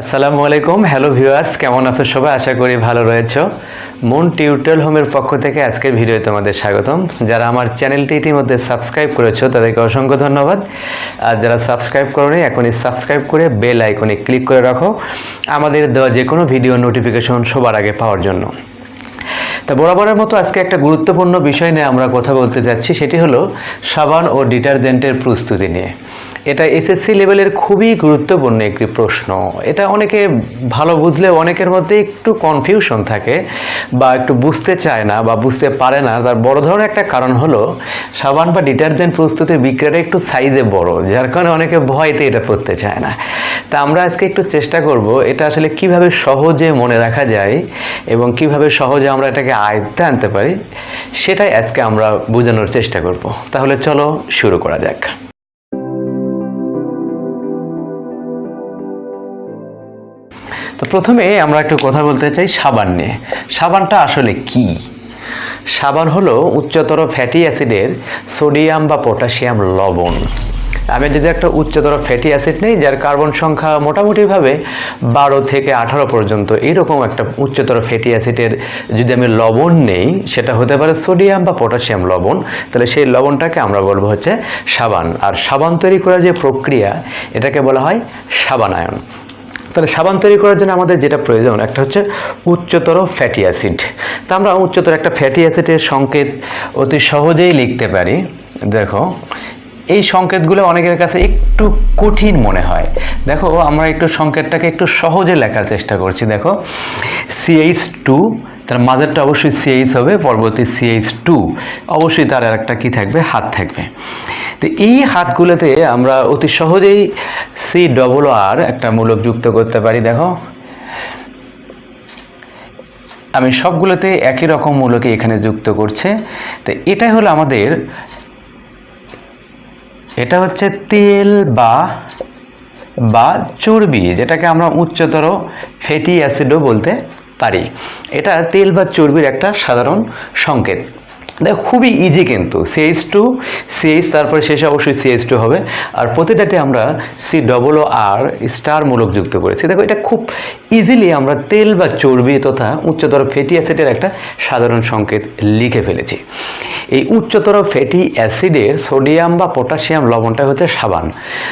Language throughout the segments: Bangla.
আসসালামু আলাইকুম। হ্যালো ভিউয়ার্স কেমন আছো সবাই? আশা করি ভালো রয়েছ। মন টিউটোরিয়াল হোমের পক্ষ থেকে আজকের ভিডিও তোমাদের স্বাগতম। যারা আমার চ্যানেলটি ইতিমধ্যে সাবস্ক্রাইব করেছ, তাদেরকে অসংখ্য ধন্যবাদ। আর যারা সাবস্ক্রাইব করোনি, এখনই সাবস্ক্রাইব করে বেল আইকনে ক্লিক করে রাখো। আমাদের দেওয়া যে কোনো ভিডিও নোটিফিকেশন সবার আগে পাওয়ার জন্য। তা বরাবরের মতো আজকে একটা গুরুত্বপূর্ণ বিষয় নিয়ে আমরা কথা বলতে যাচ্ছি, সেটি হলো সাবান ও ডিটারজেন্টের প্রস্তুতি নিয়ে। এটা এসএসসি লেভেলের খুবই গুরুত্বপূর্ণ একটি প্রশ্ন। এটা অনেকে ভালো বুঝলে অনেকের মধ্যে একটু কনফিউশন থাকে বা একটু বুঝতে চায় না বা বুঝতে পারে না। তার বড় ধরনের একটা কারণ হলো, সাবান বা ডিটারজেন্ট প্রস্তুতির বিক্রিয়াটা একটু সাইজে বড়, যার কারণে অনেকে ভয়তে এটা পড়তে চায় না। তা আমরা আজকে একটু চেষ্টা করব এটা আসলে কীভাবে সহজে মনে রাখা যায় এবং কীভাবে সহজে আমরা এটাকে আয়ত্তে আনতে পারি, সেটাই আজকে আমরা বোঝানোর চেষ্টা করব। তাহলে চলো শুরু করা যাক। তো প্রথমে আমরা একটু কথা বলতে চাই সাবান নিয়ে। সাবানটা আসলে কি? সাবান হলো উচ্চতর ফ্যাটি অ্যাসিডের সোডিয়াম বা পটাশিয়াম লবণ। আমি যদি একটা উচ্চতর ফ্যাটি অ্যাসিড নেই, যার কার্বন সংখ্যা মোটামুটিভাবে বারো থেকে আঠারো পর্যন্ত, এইরকম একটা উচ্চতর ফ্যাটি অ্যাসিডের যদি আমি লবণ নেই, সেটা হতে পারে সোডিয়াম বা পটাশিয়াম লবণ। তাহলে সেই লবণটাকে আমরা বলব হচ্ছে সাবান। আর সাবান তৈরি করার যে প্রক্রিয়া, এটাকে বলা হয় সাবানায়ন। তাহলে সাবান তৈরি করার জন্য আমাদের যেটা প্রয়োজন, একটা হচ্ছে উচ্চতর ফ্যাটি অ্যাসিড তা আমরা উচ্চতর একটা ফ্যাটি অ্যাসিডের সংকেত অতি সহজেই লিখতে পারি। দেখো, এই সংকেতগুলো অনেকের কাছে একটু কঠিন মনে হয়। দেখো, আমরা একটু সংকেতটাকে একটু সহজে লেখার চেষ্টা করছি। দেখো সিএইচ টু তার মাঝেরটা অবশ্যই সিএইচ হবে, পরবর্তী সিএইচ টু অবশ্যই তার আর একটা কী থাকবে? হাত থাকবে। তো এই হাতগুলোতে আমরা অতি সহজেই সি ডবল আর একটা মূলক যুক্ত করতে পারি, দেখো। আমি সবগুলোতে একই রকম মূলকে এখানে যুক্ত করছে। তো এটাই হলো আমাদের, এটা হচ্ছে তেল বা বা চর্বি, যেটাকে আমরা উচ্চতর ফ্যাটি অ্যাসিডও বলতে পারি। এটা তেল বা চর্বির একটা সাধারণ সংকেত। দেখো, খুবই ইজি কিন্তু। সিএইচ টু সিএইচ তারপরে শেষে অবশ্যই সিএইচ টু হবে। আর প্রতিটাতে আমরা C double O R star মূলক যুক্ত করেছি। দেখো, এটা খুব ইজিলি আমরা তেল বা চর্বি তথা উচ্চতর ফ্যাটি অ্যাসিডের একটা সাধারণ সংকেত লিখে ফেলেছি। এই উচ্চতর ফ্যাটি অ্যাসিডের সোডিয়াম বা পটাশিয়াম লবণটা হচ্ছে সাবান।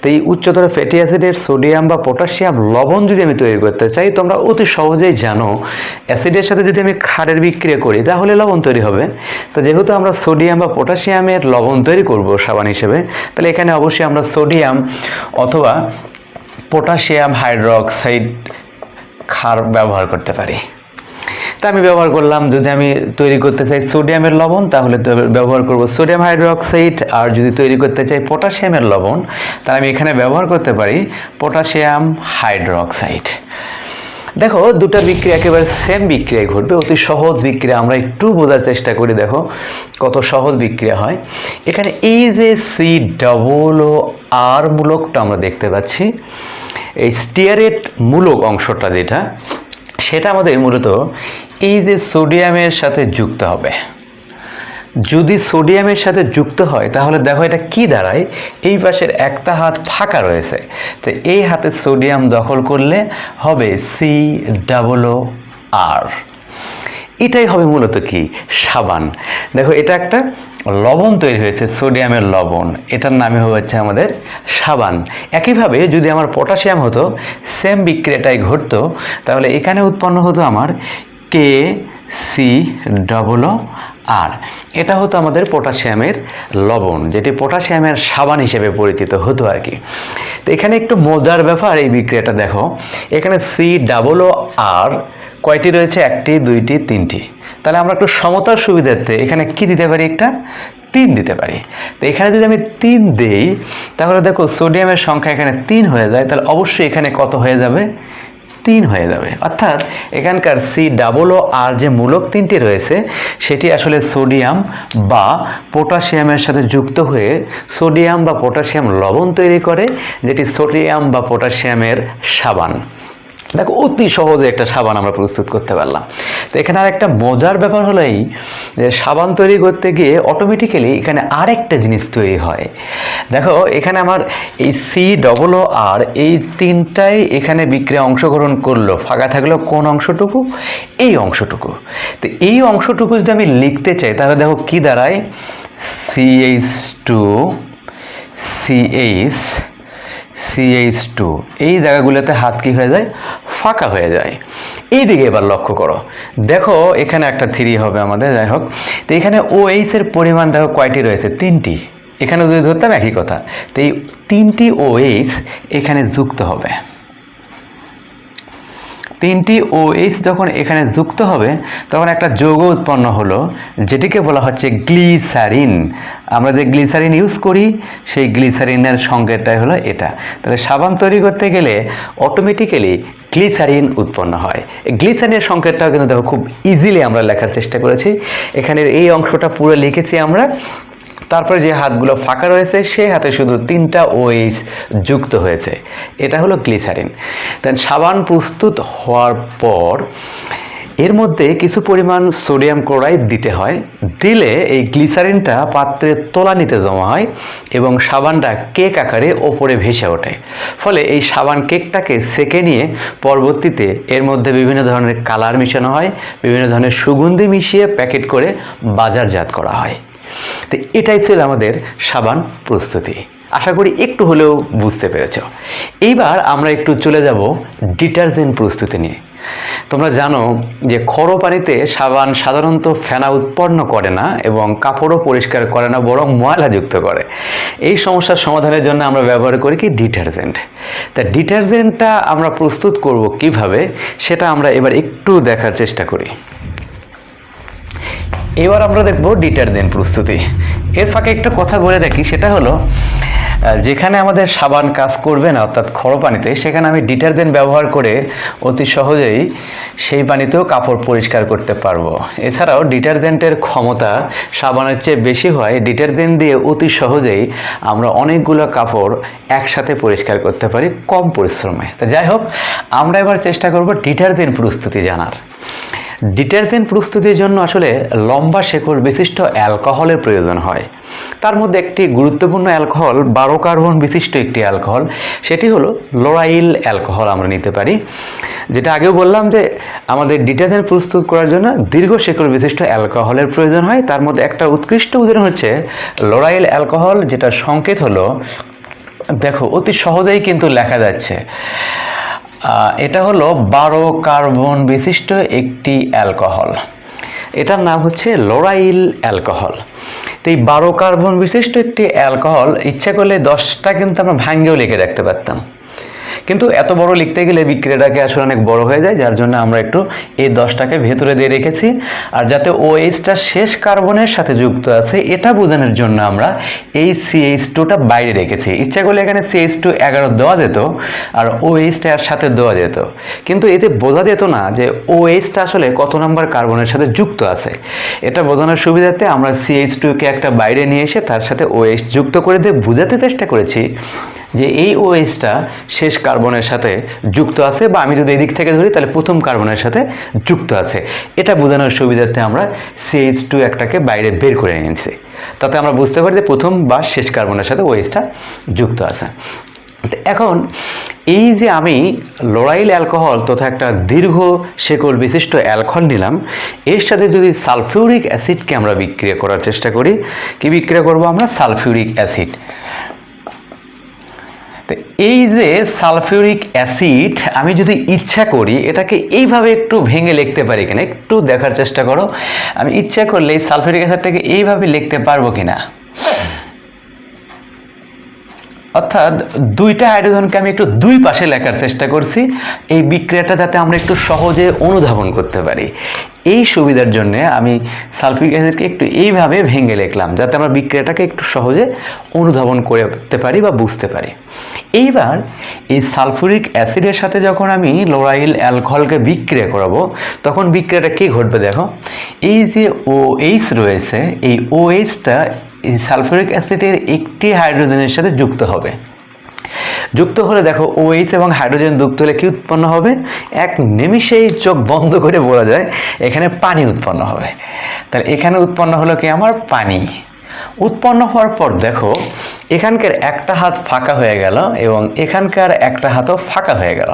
তো এই উচ্চতর ফ্যাটি অ্যাসিডের সোডিয়াম বা পটাশিয়াম লবণ যদি আমি তৈরি করতে চাই, তোমরা অতি সহজেই জানো অ্যাসিডের সাথে যদি আমি ক্ষারের বিক্রিয়া করি, তাহলে লবণ তৈরি হবে। তো যেহেতু আমরা সোডিয়াম বা পটাশিয়ামের লবণ তৈরি করব সাবান হিসেবে, তাহলে এখানে অবশ্যই আমরা সোডিয়াম অথবা পটাশিয়াম, হাইড্রোক্সাইড, ক্ষার ব্যবহার করতে পারি। তা আমি ব্যবহার করলাম, যদি আমি তৈরি করতে চাই সোডিয়ামের লবণ, তাহলে ব্যবহার করব সোডিয়াম হাইড্রোক্সাইড, আর যদি তৈরি করতে চাই পটাশিয়ামের লবণ, তাহলে আমি এখানে ব্যবহার করতে পারি পটাশিয়াম হাইড্রোক্সাইড। দেখো, দুটো বিক্রিয়া একেবারে সেম বিক্রিয়া ঘটবে। অতি সহজ বিক্রিয়া, আমরা একটু বোঝার চেষ্টা করি, দেখো কত সহজ বিক্রিয়া হয়। এখানে এই যে সি ডবল ও আর মূলকটা আমরা দেখতে পাচ্ছি, এই স্টিয়ারেট মূলক অংশটা যেটা, সেটা আমাদের মূলত এই যে সোডিয়ামের সাথে যুক্ত হবে। যদি সোডিয়ামের সাথে যুক্ত হয়, তাহলে দেখো এটা কি দাঁড়ায়? এই পাশের একটা হাত ফাঁকা রয়েছে। তো এই হাতে সোডিয়াম দখল করলে হবে সি ডাবল আর এটাই হবে মূলত কি? সাবান। দেখো এটা একটা লবণ তৈরি হয়েছে, সোডিয়ামের লবণ। এটার নামে হচ্ছে আমাদের সাবান। একইভাবে যদি আমার পটাশিয়াম হতো, সেম বিক্রিয়াটাই ঘটতো, তাহলে এখানে উৎপন্ন হতো আমার কে সি ডবল আর এটা হতো আমাদের পটাশিয়ামের লবণ, যেটি পটাশিয়ামের সাবান হিসেবে পরিচিত হতো আর কি। তো এখানে একটু মজার ব্যাপার এই বিক্রিয়াটা দেখো। এখানে সি ডাবল ও আর কয়টি রয়েছে? একটি, দুইটি, তিনটি। তাহলে আমরা একটু সমতার সুবিধার্থে এখানে কি দিতে পারি একটা? তিন দিতে পারি। তো এখানে যদি আমি তিন দেই, তাহলে দেখো সোডিয়ামের সংখ্যা এখানে তিন হয়ে যায়, তাহলে অবশ্যই এখানে কত হয়ে যাবে? তিন হয়ে যাবে। অর্থাৎ এখানকার সি ডাবল ও আর যে মূলক তিনটি রয়েছে, সেটি আসলে সোডিয়াম বা পটাশিয়ামের সাথে যুক্ত হয়ে সোডিয়াম বা পটাশিয়াম লবণ তৈরি করে, যেটি সোডিয়াম বা পটাশিয়ামের সাবান। দেখো, অতি সহজে একটা সাবান আমরা প্রস্তুত করতে পারলাম। তো এখানে আর একটা মজার ব্যাপার হলো এই যে সাবান তৈরি করতে গিয়ে অটোমেটিক্যালি এখানে আরেকটা জিনিস তৈরি হয়। দেখো, এখানে আমার এই সি ডবল ও আর এই তিনটাই এখানে বিক্রিয়া অংশগ্রহণ করল। ফাঁকা থাকল কোন অংশটুকু? এই অংশটুকু। তো এই অংশটুকু যদি আমি লিখতে চাই, তাহলে দেখো কি দাঁড়ায়? CH two CH CH two এই জায়গাগুলোতে হাত কি হয়ে যায়? ফাঁকা হয়ে যায়। এই দিকে এবার লক্ষ্য করো। দেখো, এখানে একটা থ্রি হবে আমাদের, যাই হোক। তো এখানে ও এইচের পরিমাণ দেখো কয়টি রয়েছে? তিনটি। এখানে যদি ধরতাম একই কথা। তো এই তিনটি ও এইচ এখানে যুক্ত হবে। তিনটি ও ওএইচ যখন এখানে যুক্ত হবে, তখন একটা যৌগ উৎপন্ন হলো, যেটিকে বলা হচ্ছে গ্লিসারিন। আমরা যে গ্লিসারিন ইউজ করি, সেই গ্লিসারিনের সংকেতটাই হলো এটা। তাহলে সাবান তৈরি করতে গেলে অটোমেটিক্যালি গ্লিসারিন উৎপন্ন হয়। গ্লিসারিনের সংকেতটাও কিন্তু দেখো খুব ইজিলি আমরা লেখার চেষ্টা করেছি। এখানের এই অংশটা পুরো লিখেছি আমরা। তারপরে যে হাতগুলো ফাঁকা রয়েছে সেই হাতে শুধু তিনটা ওএইচ যুক্ত হয়েছে। এটা হলো গ্লিসারিন। দেন সাবান প্রস্তুত হওয়ার পর এর মধ্যে কিছু পরিমাণ সোডিয়াম ক্লোরাইড দিতে হয়। দিলে এই গ্লিসারিনটা পাত্রের তোলানিতে জমা হয় এবং সাবানটা কেক আকারে ওপরে ভেসে ওঠে। ফলে এই সাবান কেকটাকে সেকে নিয়ে পরবর্তীতে এর মধ্যে বিভিন্ন ধরনের কালার মিশানো হয়, বিভিন্ন ধরনের সুগন্ধি মিশিয়ে প্যাকেট করে বাজারজাত করা হয়। তো এটাই ছিল আমাদের সাবান প্রস্তুতি। আশা করি একটু হলেও বুঝতে পেরেছ। এইবার আমরা একটু চলে যাব ডিটারজেন্ট প্রস্তুতি নিয়ে। তোমরা জানো যে খড়ো পানিতে সাবান সাধারণত ফেনা উৎপন্ন করে না এবং কাপড়ও পরিষ্কার করে না, বরং ময়লাযুক্ত করে। এই সমস্যার সমাধানের জন্য আমরা ব্যবহার করি কি ডিটারজেন্ট। তা ডিটারজেন্টটা আমরা প্রস্তুত করব কীভাবে, সেটা আমরা এবার একটু দেখার চেষ্টা করি। এবার আমরা দেখব ডিটারজেন্ট প্রস্তুতি। এর ফাঁকে একটা কথা বলে রাখি, সেটা হলো যেখানে আমাদের সাবান কাজ করবে না, অর্থাৎ খড়ো পানিতে, সেখানে আমি ডিটারজেন্ট ব্যবহার করে অতি সহজেই সেই পানিতেও কাপড় পরিষ্কার করতে পারব। এছাড়াও ডিটারজেন্টের ক্ষমতা সাবানের চেয়ে বেশি হয় ডিটারজেন্ট দিয়ে অতি সহজেই আমরা অনেকগুলো কাপড় একসাথে পরিষ্কার করতে পারি কম পরিশ্রমে। তো যাই হোক, আমরা এবার চেষ্টা করব ডিটারজেন্ট প্রস্তুতি জানার। ডিটারজেন্ট প্রস্তুতির জন্য আসলে লম্বা শেকড় বিশিষ্ট অ্যালকোহলের প্রয়োজন হয়। তার মধ্যে একটি গুরুত্বপূর্ণ অ্যালকোহল বারো কার্বন বিশিষ্ট একটি অ্যালকোহল, সেটি হলো লোরাইল অ্যালকোহল আমরা নিতে পারি। যেটা আগেও বললাম যে আমাদের ডিটারজেন্ট প্রস্তুত করার জন্য দীর্ঘ শেকড় বিশিষ্ট অ্যালকোহলের প্রয়োজন হয়। তার মধ্যে একটা উৎকৃষ্ট উদাহরণ হচ্ছে লোরাইল অ্যালকোহল যেটা সংকেত হলো, দেখো, অতি সহজেই কিন্তু লেখা যাচ্ছে। এটা হলো বারো কার্বন বিশিষ্ট একটি অ্যালকোহল। এটার নাম হচ্ছে লোরাইল অ্যালকোহল। তো এই বারো কার্বন বিশিষ্ট একটি অ্যালকোহল, ইচ্ছা করলে দশটা কিন্তু আমরা ভাঙ্গেও লিখে রাখতে পারতাম। কিন্তু এত বড় লিখতে গেলে বিক্রিয়াটাকে আসলে অনেক বড় হয়ে যায়, যার জন্য আমরা একটু এই দশটাকে ভেতরে দিয়ে রেখেছি। আর যাতে ও এইচটা শেষ কার্বনের সাথে যুক্ত আছে, এটা বোঝানোর জন্য আমরা এই সিএইচ টুটা বাইরে রেখেছি। ইচ্ছা করলে এখানে সিএইচ টু এগারো দেওয়া যেত, আর ও এইচটা এর সাথে দেওয়া যেত। কিন্তু এতে বোঝা যেত না যে ও এইচটা আসলে কত নম্বর কার্বনের সাথে যুক্ত আছে। এটা বোঝানোর সুবিধাতে আমরা সিএইচ টুকে একটা বাইরে নিয়ে এসে তার সাথে ও এইচ যুক্ত করে দিয়ে বোঝাতে চেষ্টা করেছি। যে এই ওএসটা শেষ কার্বনের সাথে যুক্ত আছে, বা আমি যদি এদিক থেকে ধরি, তাহলে প্রথম কার্বনের সাথে যুক্ত আছে। এটা বোঝানোর সুবিধার্থে আমরা সিএইচ টু একটাকে বাইরে বের করে নিয়েছি তাতে আমরা বুঝতে পারি যে প্রথম বা শেষ কার্বনের সাথে ওএসটা যুক্ত আছে। এখন, এই যে আমি লড়াইল অ্যালকোহল তথা একটা দীর্ঘ শেকল বিশিষ্ট অ্যালকোহল নিলাম, এর সাথে যদি সালফিউরিক অ্যাসিডকে আমরা বিক্রিয়া করার চেষ্টা করি, কি বিক্রিয়া করব আমরা? Sulphuric acid. এই যে সালফিউরিক অ্যাসিড, আমি যদি ইচ্ছা করি, এটাকে এইভাবে একটু ভেঙে লিখতে পারি কিনা, একটু দেখার চেষ্টা করো। আমি ইচ্ছা করলে এই সালফিউরিক অ্যাসিডটাকে এইভাবে লিখতে পারব কিনা? অর্থাৎ দুইটা হাইড্রোজেনকে আমি একটু দুই পাশে লেখার চেষ্টা করছি। এই বিক্রিয়াটা যাতে আমরা একটু সহজে অনুধাবন করতে পারি। এই সুবিধার জন্য আমি সালফিক অ্যাসিডকে একটু এইভাবে ভেঙে লিখলাম, যাতে আমরা বিক্রিয়াটাকে একটু সহজে অনুধাবন করতে পারি বা বুঝতে পারি। এইবার এই সালফুরিক অ্যাসিডের সাথে যখন আমি লোরাইল অ্যালকোহলকে বিক্রিয়া করাবো, তখন বিক্রিয়াটা কী ঘটবে দেখো? এই যে ও এইচ রয়েছে, এই ও এইচটা এই সালফুরিক অ্যাসিডের একটি হাইড্রোজেনের সাথে যুক্ত হবে। যুক্ত হলে দেখো ওএইচ এবং হাইড্রোজেন যুক্ত হলে কি উৎপন্ন হবে? এক নিমিষেই চোখ বন্ধ করে বলা যায়, এখানে পানি উৎপন্ন হবে। তাহলে এখানে উৎপন্ন হলো কি? আমার পানি। উৎপন্ন হওয়ার পর দেখো, এখানকার একটা হাত ফাঁকা হয়ে গেল এবং এখানকার একটা হাতও ফাঁকা হয়ে গেল।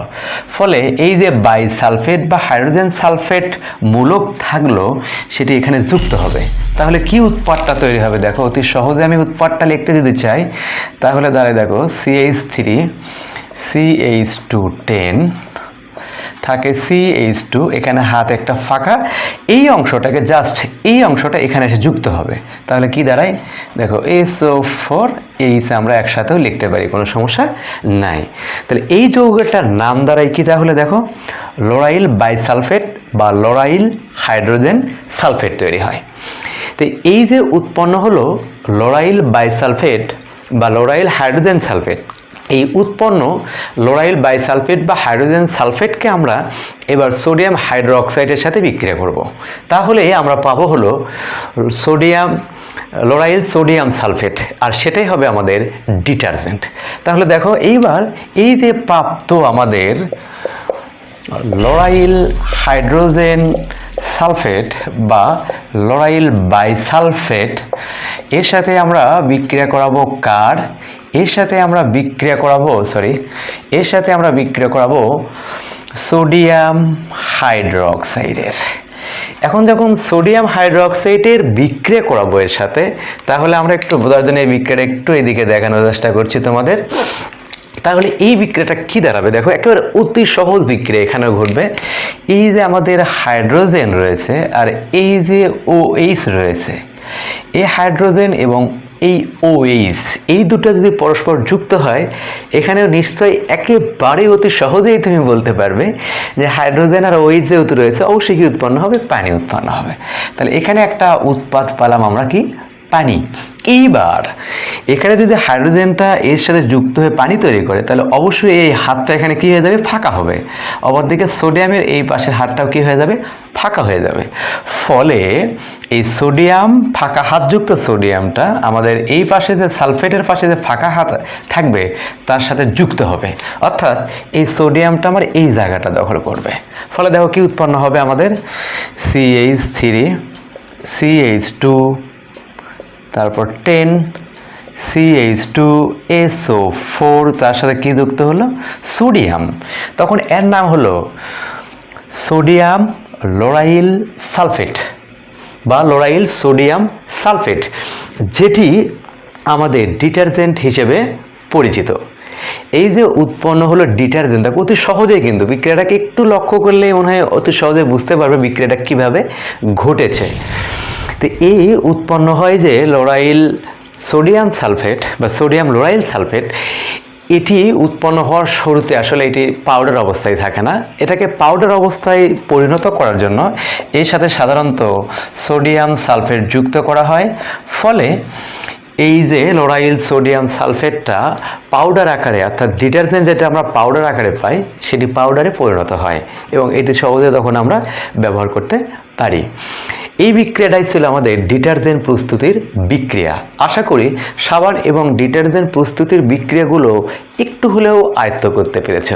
ফলে এই যে বাই সালফেট বা হাইড্রোজেন সালফেট মূলক থাকল, সেটি এখানে যুক্ত হবে। তাহলে কি উৎপাদটা তৈরি হবে? দেখো, অতি সহজে আমি উৎপাদটা লিখতে যদি চাই, তাহলে দাঁড়ায় দেখো CH three CH two ten থাকে সি এইচ টু এখানে হাত একটা ফাঁকা। এই অংশটাকে জাস্ট এই অংশটা এখানে এসে যুক্ত হবে। তাহলে কি দাঁড়ায়? দেখো এস ও ফোর এইচ আমরা একসাথেও লিখতে পারি, কোনো সমস্যা নাই। তাহলে এই যৌগটার নাম দাঁড়ায় কি তাহলে দেখো? লোরাইল বাইসালফেট বা লোরাইল হাইড্রোজেন সালফেট তৈরি হয়। তো এই যে উৎপন্ন হলো লোরাইল বাইসালফেট বা লোরাইল হাইড্রোজেন সালফেট এই উৎপন্ন লোরাইল বাইসালফেট বা হাইড্রোজেন সালফেটকে আমরা এবার সোডিয়াম হাইড্রোক্সাইডের সাথে বিক্রিয়া করব। তাহলে আমরা পাবো হলো সোডিয়াম, লোরাইল সোডিয়াম সালফেট, আর সেটাই হবে আমাদের ডিটারজেন্ট তাহলে দেখো, এইবার এই যে প্রাপ্ত আমাদের লরাইল হাইড্রোজেন সালফেট বা লরাইল বাইসালফেট, এর সাথে আমরা বিক্রিয়া করাবো কার? এর সাথে আমরা বিক্রিয়া করাবো সরি এর সাথে আমরা বিক্রিয়া করাবো সোডিয়াম হাইড্রোক্সাইডের। এখন যখন সোডিয়াম হাইড্রোক্সাইডের বিক্রিয়া করাবো এর সাথে, তাহলে আমরা একটু বোঝার জন্য এই বিক্রিয়াটা একটু এদিকে দেখানোর চেষ্টা করছি তোমাদের। তাহলে এই বিক্রিয়াটা কি দাঁড়াবে? দেখো, একেবারে অতি সহজ বিক্রিয়া এখানেও ঘটবে। এই যে আমাদের হাইড্রোজেন রয়েছে আর এই যে ও এইচ রয়েছে, এই হাইড্রোজেন এবং এই ও এইচ এই দুটো যদি পরস্পর যুক্ত হয়, এখানেও নিশ্চয়ই একেবারে অতি সহজেই তুমি বলতে পারবে যে হাইড্রোজেন আর ওইচ যেহেতু রয়েছে, অবশ্যই কি উৎপন্ন হবে? পানি উৎপন্ন হবে। তাহলে এখানে একটা উৎপাদ পালাম আমরা কি? পানি। এইবার, এখানে যদি হাইড্রোজেনটা এর সাথে যুক্ত হয়ে পানি তৈরি করে, তাহলে অবশ্যই এই হাতটা এখানে কী হয়ে যাবে? ফাঁকা হবে। অপরদিকে সোডিয়ামের এই পাশের হাতটাও কী হয়ে যাবে? ফাঁকা হয়ে যাবে। ফলে এই সোডিয়াম, ফাঁকা হাতযুক্ত সোডিয়ামটা আমাদের এই পাশে যে সালফেটের পাশে যে ফাঁকা হাত থাকবে, তার সাথে যুক্ত হবে। অর্থাৎ এই সোডিয়ামটা আমার এই জায়গাটা দখল করবে। ফলে দেখো কি উৎপন্ন হবে আমাদের? সিএইচ থ্রি সিএইচ টু তারপর ten CH two SO four তার সাথে কী যুক্ত হলো? সোডিয়াম তখন এর নাম হলো সোডিয়াম লোরাইল সালফেট বা লোরাইল সোডিয়াম সালফেট যেটি আমাদের ডিটারজেন্ট হিসেবে পরিচিত। এই যে উৎপন্ন হলো ডিটারজেন্ট অতি সহজেই কিন্তু বিক্রিয়াটাকে একটু লক্ষ্য করলে মনে হয় অতি সহজে বুঝতে পারবে বিক্রিয়াটা কীভাবে ঘটেছে। তো এই উৎপন্ন হয় যে লোরাইল সোডিয়াম সালফেট বা সোডিয়াম লোরাইল সালফেট, এটি উৎপন্ন হওয়ার শুরুতে আসলে এটি পাউডার অবস্থায় থাকে না। এটাকে পাউডার অবস্থায় পরিণত করার জন্য এর সাথে সাধারণত সোডিয়াম সালফেট যুক্ত করা হয়। ফলে এই যে লোরাইল সোডিয়াম সালফেটটা পাউডার আকারে, অর্থাৎ ডিটারজেন্ট যেটা আমরা পাউডার আকারে পাই, সেটি পাউডারে পরিণত হয় এবং এটি সহজে তখন আমরা ব্যবহার করতে পারি। এই বিক্রিয়াটাই ছিল আমাদের ডিটারজেন্ট প্রস্তুতির বিক্রিয়া। আশা করি সাবান এবং ডিটারজেন্ট প্রস্তুতির বিক্রিয়াগুলো একটু হলেও আয়ত্ত করতে পেরেছ।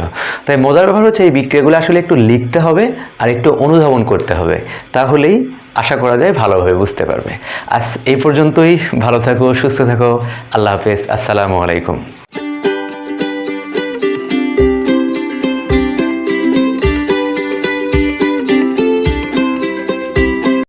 তাই মজার ব্যাপার হচ্ছে এই বিক্রিয়াগুলো আসলে একটু লিখতে হবে আর একটু অনুধাবন করতে হবে। তাহলেই আশা করা যায় ভালোভাবে বুঝতে পারবে। আজ এই পর্যন্তই। ভালো থাকো, সুস্থ থাকো। আল্লাহ হাফেজ। আসসালামু আলাইকুম।